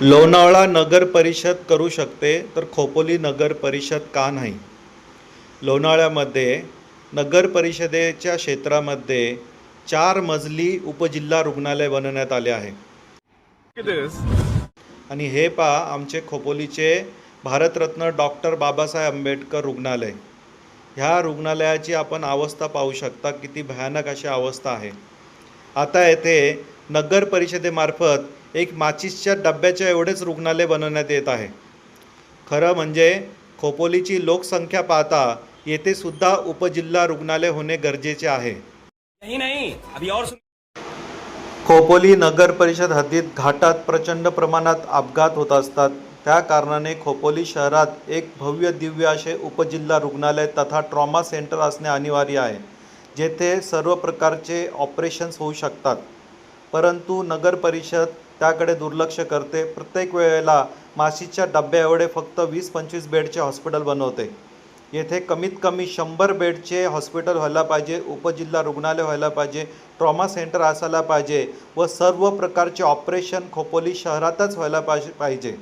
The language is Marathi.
लोणावळा नगर परिषद करू शकते तर खोपोली नगर परिषद का नाही? लोणावळ्यामध्ये नगर परिषदेच्या क्षेत्रामध्ये चार मजली उपजिल्हा रुग्णालय बनवण्यात आले आहे. आणि हे पहा आमचे खोपोलीचे भारतरत्न डॉक्टर बाबासाहेब आंबेडकर रुग्णालय. ह्या रुग्णालयाची आपण अवस्था पाहू शकता किती भयानक अशी अवस्था आहे. आता येथे नगर परिषदेमार्फत एक माचीसच्या डब्याच्या एवढेच रुग्णालय बनवण्यात येत आहे. खरं म्हणजे खोपोलीची लोकसंख्या पाहता येथे सुद्धा उपजिल्हा रुग्णालय होणे गरजेचे आहे. नहीं नहीं. अभी और सुन खोपोली नगर परिषद हद्दीत घाटात प्रचंड प्रमाणात अपघात होत असतात. त्या कारणाने खोपोली शहरात एक भव्य दिव्य असे उपजिल्हा रुग्णालय तथा ट्रॉमा सेंटर असणे अनिवार्य आहे जेथे सर्व प्रकारचे ऑपरेशन्स होऊ शकतात. परंतु नगर परिषद त्याकडे दुर्लक्ष करते. प्रत्येक वेळेला माशीच्या डब्या एवढे फक्त वीस पंचवीस बेडचे हॉस्पिटल बनवते. येथे कमीत कमी शंभर बेडचे हॉस्पिटल व्हायला पाहिजे उपजिल्हा रुग्णालय व्हायला पाहिजे ट्रॉमा सेंटर असायला पाहिजे व सर्व प्रकारचे ऑपरेशन खोपोली शहरातच व्हायला पाहिजे. पाहिजे